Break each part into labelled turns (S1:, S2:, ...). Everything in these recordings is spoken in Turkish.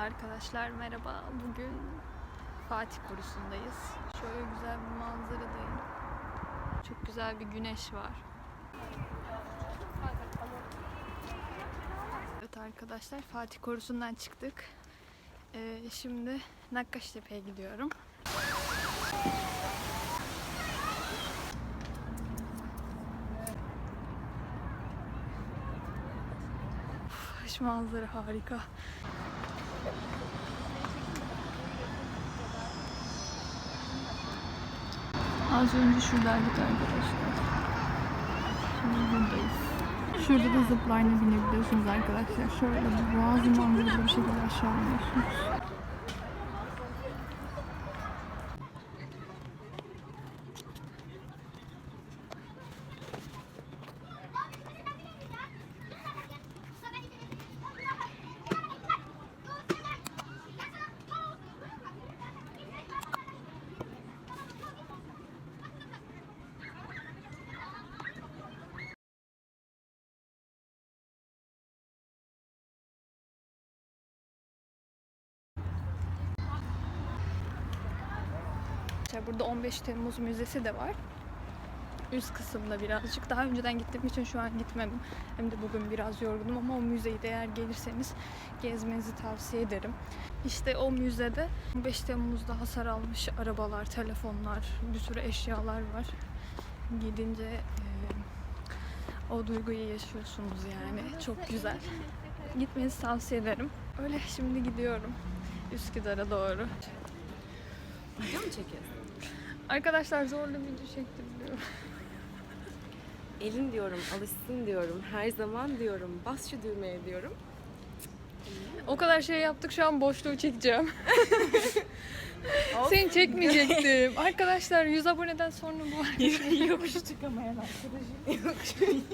S1: Arkadaşlar merhaba. Bugün Fatih Korusu'ndayız. Şöyle güzel bir manzaradayım. Çok güzel bir güneş var. Evet arkadaşlar Fatih Korusu'ndan çıktık. Ee, şimdi Nakkaştepe'ye gidiyorum. Uf, manzara harika. Az önce şuradaydık arkadaşlar. Şimdi buradayız. Şurada da zipline'e binebiliyorsunuz arkadaşlar. Şöyle boğazı manzaralı bir şekilde aşağı iniyorsunuz. İşte burada 15 Temmuz Müzesi de var. Üst kısımda birazcık. Daha önceden gittiğim için şu an gitmedim. Hem de bugün biraz yorgunum ama o müzeyi de eğer gelirseniz gezmenizi tavsiye ederim. İşte o müzede 15 Temmuz'da hasar almış arabalar, telefonlar, bir sürü eşyalar var. Gidince eee, o duyguyu yaşıyorsunuz yani. Çok güzel. Gitmenizi tavsiye ederim. Öyle şimdi gidiyorum Üsküdar'a doğru.
S2: Video mu çekiyorsun?
S1: Arkadaşlar zorla video çektim diyor.
S2: Elin diyorum, alışsın diyorum, her zaman diyorum, bas şu düğmeye diyorum.
S1: O kadar şey yaptık şu an boşluğu çekeceğim. Seni çekmeyecektim. Arkadaşlar 100 aboneden sonra bu var.
S2: Yokuş çıkamayan arkadaşım.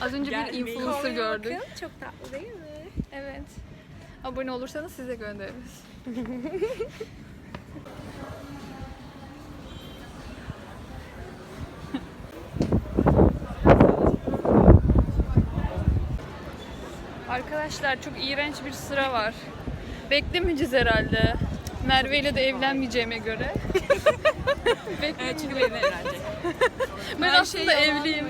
S1: Az önce bir influencer gördük.
S2: çok tatlı değil mi?
S1: Evet. Abone olursanız size göndeririz. Arkadaşlar çok iğrenç bir sıra var. Beklemeyeceğiz herhalde. Merve ile de evlenmeyeceğime göre.
S2: Evet çünkü benimle evlenecek.
S1: Ben
S2: Her
S1: aslında
S2: şey
S1: evliyim.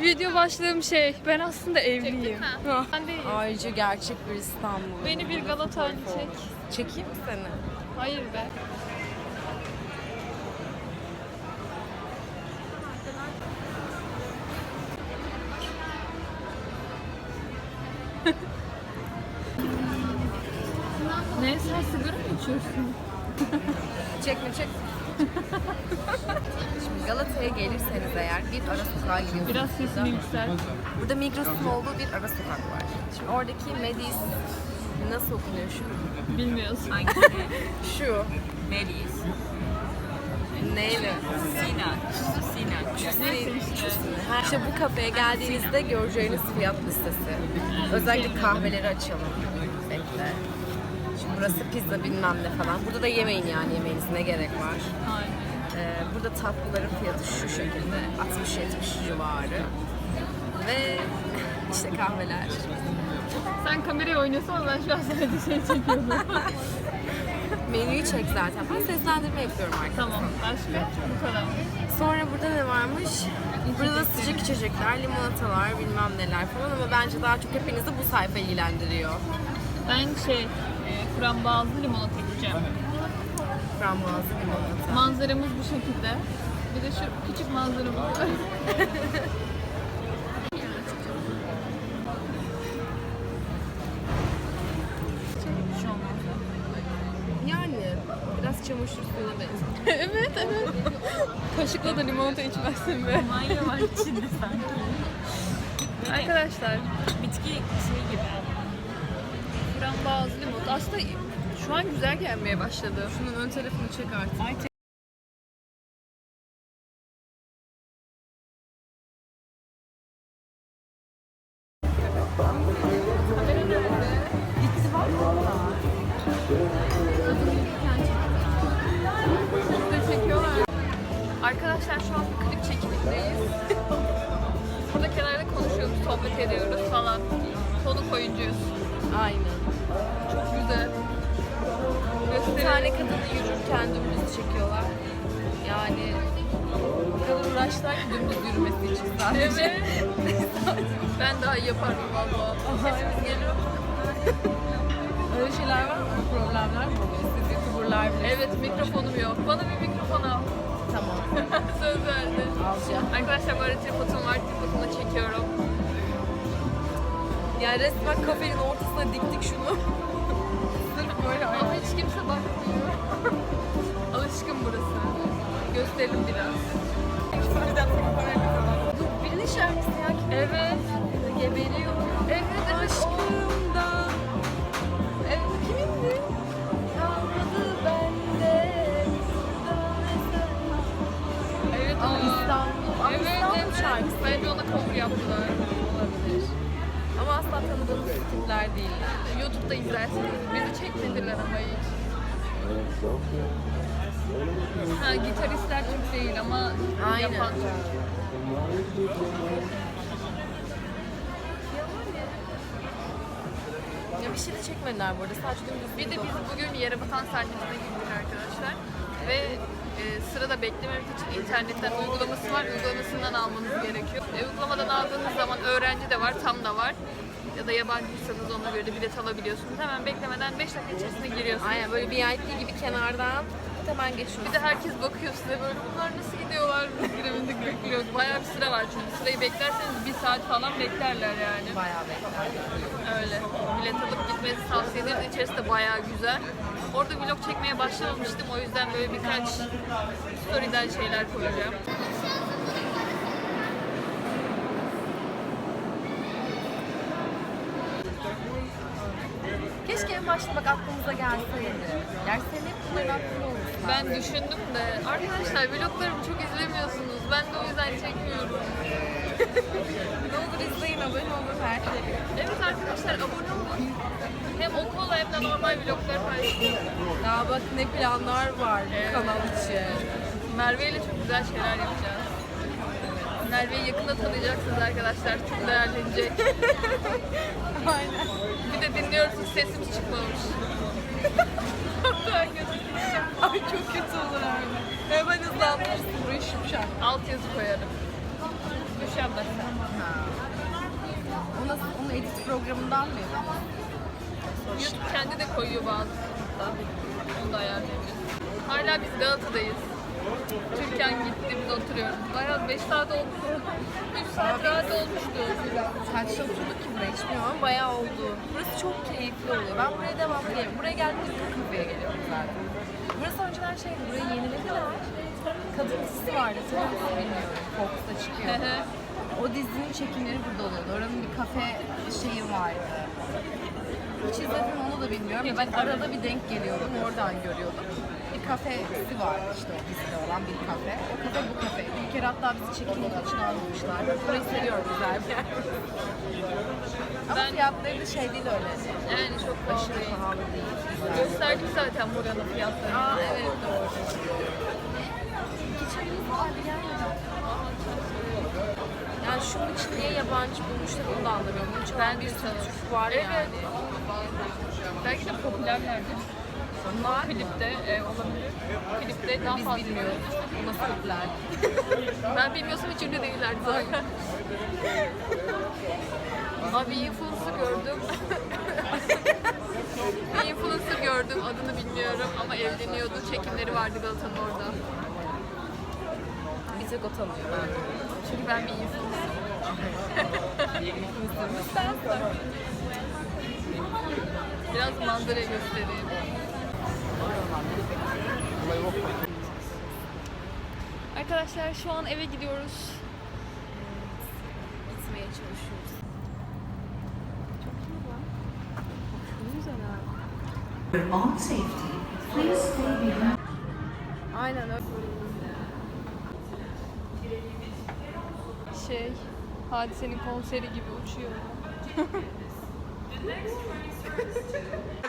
S1: Video başlığım şey, ben aslında evliyim. Ben değil.
S2: Ayrıca gerçek bir İstanbul.
S1: Beni bir Galatalı çek.
S2: Çekeyim mi seni?
S1: Hayır be.
S2: Bir ara sokağa giriyorsunuz.
S1: Biraz sesini yükselt.
S2: Burada Migros'un olduğu bir ara sokak var. Şimdi oradaki Medis nasıl okunuyor şu?
S1: Bilmiyorsun.
S2: Şu.
S3: Melis,
S2: Neyle?
S3: Sina, Sina.
S2: Ha, İşte bu kafeye geldiğinizde göreceğiniz fiyat listesi. Özellikle kahveleri açalım. Bekle. Şimdi burası pizza bilmem ne falan. Burada da yemeyin yani yemeğiniz ne gerek var.
S1: Aynen.
S2: Burada tatlıların fiyatı şu şekilde 60-70 civarı. Ve işte kahveler.
S1: Sen kamerayı oynuyorsun ama ben şu an sadece şey çekiyordum.
S2: Menüyü çek zaten. Ben seslendirme yapıyorum artık.
S1: tamam. Başka? Bu kadar.
S2: Sonra burada ne varmış? Burada da sıcak içecekler, limonatalar, bilmem neler falan ama bence daha çok hepinizi bu sayfa ilgilendiriyor.
S1: Ben şey, e, frambuazlı limonata içeceğim.
S2: Frambuazlı limonata.
S1: Manzaramız bu şekilde. Bir de şu küçük manzaramız var.
S2: Yani biraz çamaşır suyuna benziyor.
S1: evet evet. Kaşıkla da limonata içmezsin be.
S3: Maya var içinde sanki.
S1: Arkadaşlar
S3: Bitki şey gibi.
S1: frambuazlı limonata aslında şu an güzel gelmeye başladı.
S2: Şunun ön tarafını çek artık.
S1: çekiyorlar. Arkadaşlar şu an bir klip çekimindeyiz. Burada kenarda konuşuyoruz, sohbet ediyoruz falan. Konuk oyuncuyuz.
S2: Aynen.
S4: Çok güzel.
S2: Bir tane kadını yürürken dümdüz çekiyorlar. Yani o kadar uğraştılar ki dümdüz yürümesi için sadece.
S4: Evet. ben daha iyi yaparım valla.
S2: Sesimiz geliyor. Öyle şeyler var mı? Problemler mi oluyor? Siz youtuberlar bile.
S4: Evet mikrofonum yok. Bana bir mikrofon al.
S2: Tamam.
S4: Söz verdi.
S2: Alacağım.
S4: Arkadaşlar böyle tripodum var. Tripodumla çekiyorum.
S2: Yani resmen kafenin ortasına diktik şunu. Böyle
S4: Ama hiç kimse bakmıyor. Alışkın burası. Gösterelim biraz.
S2: Dur birinin şarkısı ya. Kim?
S4: Evet.
S2: Geberiyor.
S4: Evet evet.
S2: Aşkımdan. Evet, kimindi? Kalmadı bende.
S4: Evet
S2: Ama. İstanbul.
S4: Evet
S2: İstanbul
S4: evet.
S2: şarkısı
S4: Bence ona cover yaptılar.
S2: Tanıdığımız tipler değiller.
S4: Youtube'da izlersiniz. Bizi çekmediler ama hiç. Ha gitaristler Türk değil ama
S2: Aynen.
S4: yapan Türk.
S2: Ya bir şey de çekmediler burada. Sadece dümdüz
S4: Bir de biz bugün Yerebatan sahnesine gittik arkadaşlar. Ve e, sırada beklememek için internetten uygulaması var. Uygulamasından almanız gerekiyor. E, uygulamadan aldığınız zaman öğrenci de var, tam da var. Ya da yabancıysanız ona göre de bilet alabiliyorsunuz. Hemen beklemeden 5 dakika içerisinde giriyorsunuz.
S2: Aynen böyle VIP gibi kenardan hemen geçiyoruz.
S4: Bir de herkes bakıyor size böyle bunlar nasıl gidiyorlar birbirimizi bekliyoruz. Bayağı bir sıra var çünkü sırayı beklerseniz bir saat falan beklerler yani.
S2: bayağı bekler.
S4: Öyle. Bilet alıp gitmenizi tavsiye ederim. İçerisi de bayağı güzel. Orada vlog çekmeye başlamamıştım. O yüzden böyle birkaç story'den şeyler koyacağım.
S2: Başta bak aklımıza gelseydi. Yani senin hep bunların aklında olması
S4: Ben düşündüm de arkadaşlar vloglarımı çok izlemiyorsunuz. Ben de o yüzden çekmiyorum.
S2: Ne olur izleyin, abone olun her şey.
S4: Evet arkadaşlar abone olun. Hem okul hem de normal vlogları paylaşıyorum.
S2: Daha bak ne planlar var bu kanal için.
S4: Merve ile çok güzel şeyler yapacağız. Merve'yi yakında tanıyacaksınız arkadaşlar. Çok değerlenecek.
S2: Aynen.
S4: Bir de dinliyorsunuz sesimiz çıkmamış.
S2: Ay çok kötü olur öyle. Hemen hızlandırırsın burayı şipşak.
S4: Alt yazı koyarım. Düşemezsen.
S2: O nasıl, onu edit programından mı yapıyorsun?
S4: YouTube kendi de koyuyor bazısında. Onu da ayarlayabiliriz. Hala biz Galata'dayız. Türkan gitti biz oturuyoruz. Bayağı 5 saat oldu. 3 saat rahat olmuştu.
S2: Kaçta oturduk ki buraya hiç bilmiyorum ama bayağı oldu. Burası çok keyifli oluyor. Ben buraya devamlı geliyorum. Buraya geldiğimde kafeye geliyorum zaten. Burası önceden şeydi, burayı yenilediler. Kadın dizisi vardı, tanıyor musun bilmiyorum. Fox'ta çıkıyor. o dizinin çekimleri burada oluyordu. Oranın bir kafe şeyi vardı. Hiç izledim onu da bilmiyorum. Ben arada bir denk geliyordum, oradan görüyordum. Kafesi vardı işte o dizide olan bir kafe. O kafe bu kafe. Bir kere hatta bizi çekim için almışlar. Burayı seviyorum güzel bir yer. Ama
S4: Ben-
S2: fiyatları da şey değil öyle.
S4: Yani çok
S2: Aşırı
S4: aşırı.
S2: pahalı değil. Güzel.
S4: Gösterdik zaten buranın fiyatlarını.
S2: Aa evet doğru. İki çayımız. Yani şunun için niye yabancı bulmuşlar onu da anlamıyorum. Bunun için
S4: Ben
S2: bir sürü. Türk var
S4: Evet.
S2: yani.
S4: Belki de popülerlerdir.
S2: Bunlar
S4: Klipte e, olabilir. Klipte daha
S2: biz
S4: fazla.
S2: bilmiyoruz. Nasıl popüler?
S4: Ben bilmiyorsam hiç ünlü değillerdi zaten. Abi bir influencer gördüm. bir influencer gördüm. Adını bilmiyorum ama evleniyordu. Çekimleri vardı Galata'nın orada.
S2: Bir tek o tanıyor.
S4: Çünkü ben bir influencer.
S2: Mısırımız sensin.
S4: Biraz manzara göstereyim. Arkadaşlar şu an eve gidiyoruz.
S2: Gitmeye çalışıyoruz.
S5: On safety, please stay behind.
S2: Aynen öyle.
S4: Şey, Hadise'nin konseri gibi uçuyor.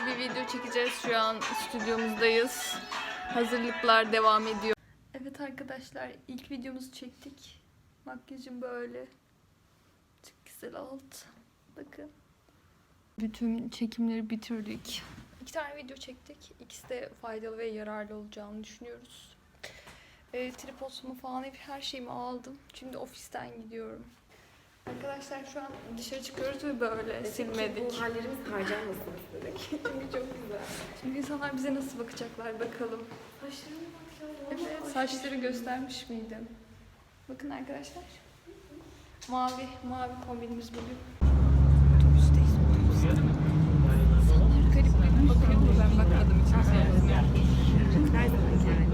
S4: bir video çekeceğiz şu an stüdyomuzdayız. Hazırlıklar devam ediyor. Evet arkadaşlar ilk videomuzu çektik. Makyajım böyle. Çok güzel oldu. Bakın.
S1: Bütün çekimleri bitirdik. İki tane video çektik. İkisi de faydalı ve yararlı olacağını düşünüyoruz. E, tripodumu falan hep her şeyimi aldım. Şimdi ofisten gidiyorum. Arkadaşlar şu an dışarı çıkıyoruz ve böyle silmedik.
S2: Bu hallerimiz harcanmasın istedik. Çünkü çok güzel.
S1: Şimdi insanlar bize nasıl bakacaklar bakalım. Evet, saçları göstermiş miydim? Bakın arkadaşlar. Mavi, mavi kombinimiz bugün. Otobüsteyiz, otobüste. İnsanlar garip garip bakıyor mu? Ben bakmadım hiç kimseye.
S2: Her zaman yani.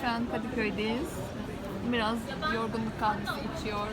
S1: Şu an Kadıköy'deyiz. Biraz yorgunluk kahvesi içiyor.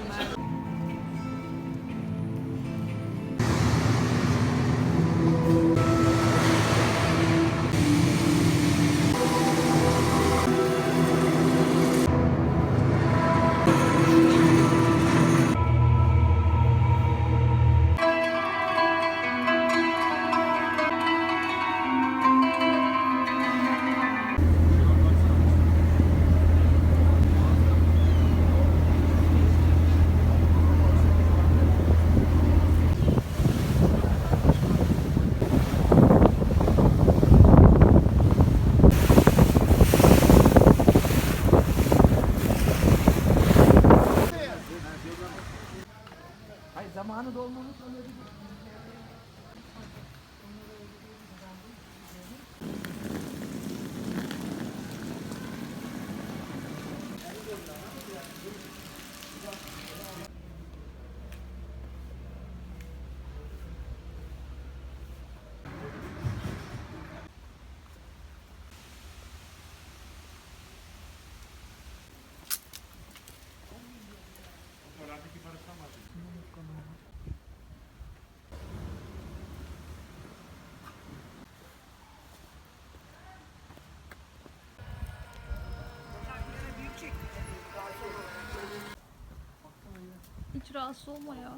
S1: Rahatsız olma ya.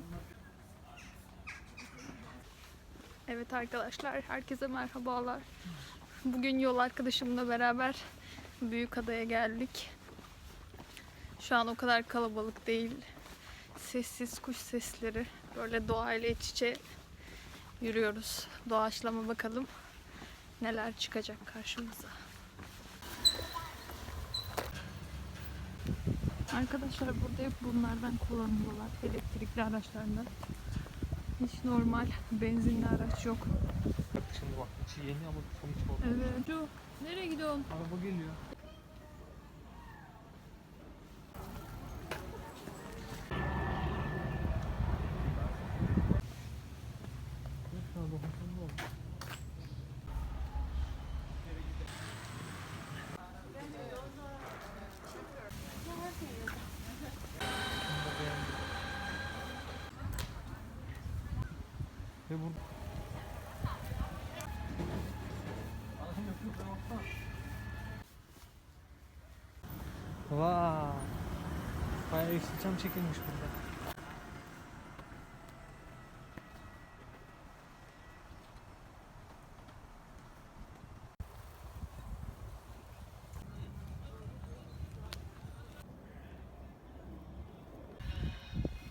S1: Evet arkadaşlar, herkese merhabalar. Bugün yol arkadaşımla beraber Büyükada'ya geldik. Şu an o kadar kalabalık değil. Sessiz kuş sesleri. Böyle doğayla iç içe yürüyoruz. Doğaçlama bakalım neler çıkacak karşımıza. Arkadaşlar burada hep bunlardan kullanıyorlar. Elektrikli araçlardan. Hiç normal benzinli araç yok.
S6: Bak şimdi bak içi yeni ama sonuç oldu.
S1: Evet. Nereye gidiyorsun?
S6: Araba geliyor. Ve burada Vay. Bayağı Yeşilçam çekilmiş burada.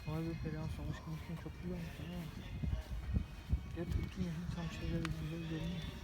S6: Vay be Perihan Samış Gümüş'ün çok güzel olmuş. Gel Türkiye Yeşilçam şeyleri güzel görünüyor.